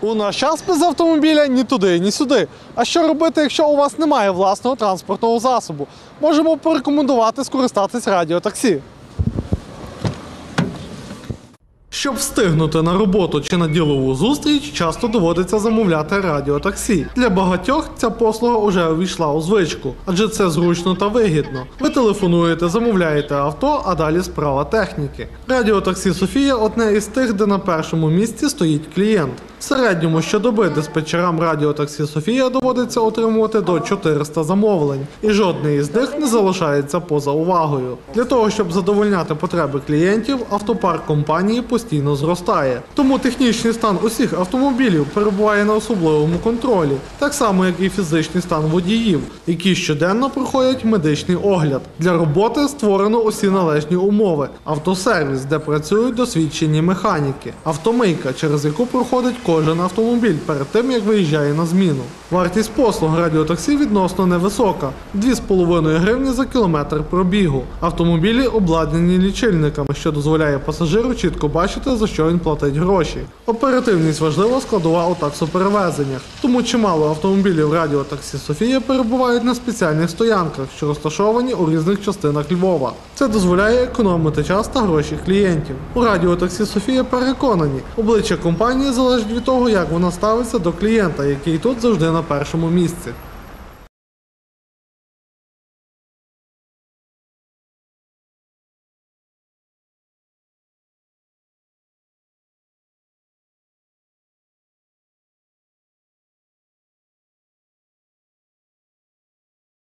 У наш час без автомобіля ні туди, ні сюди. А що робити, якщо у вас немає власного транспортного засобу? Можемо порекомендувати скористатись радіотаксі. Щоб встигнути на роботу чи на ділову зустріч, часто доводиться замовляти радіотаксі. Для багатьох ця послуга вже увійшла у звичку, адже це зручно та вигідно. Ви телефонуєте, замовляєте авто, а далі справа техніки. Радіотаксі Софія одне із тих, де на першому місці стоїть клієнт. Середньому щодоби диспетчерам радіотаксі Софія доводиться отримувати до 400 замовлень, і жодне із них не залишається поза увагою. Для того, щоб задовольняти потреби клієнтів, автопарк компанії постійно зростає. Тому технічний стан усіх автомобілів перебуває на особливому контролі, так само як і фізичний стан водіїв, які щоденно проходять медичний огляд. Для роботи створено усі належні умови: автосервіс, де працюють досвідчені механіки, автомийка, через яку проходить кожен автомобіль перед тим, як виїжджає на зміну. Вартість послуг радіотаксі відносно невисока 2,5 гривні за кілометр пробігу. Автомобілі обладнані лічильниками, що дозволяє пасажиру чітко бачити, за що він платить гроші. Оперативність важлива складова у таксоперевезеннях, тому чимало автомобілів радіотаксі Софія перебувають на спеціальних стоянках, що розташовані у різних частинах Львова. Це дозволяє економити час та гроші клієнтів. У радіотаксі Софія переконані, обличчя компанії залежить того, як вона ставиться до клієнта, який тут завжди на першому місці.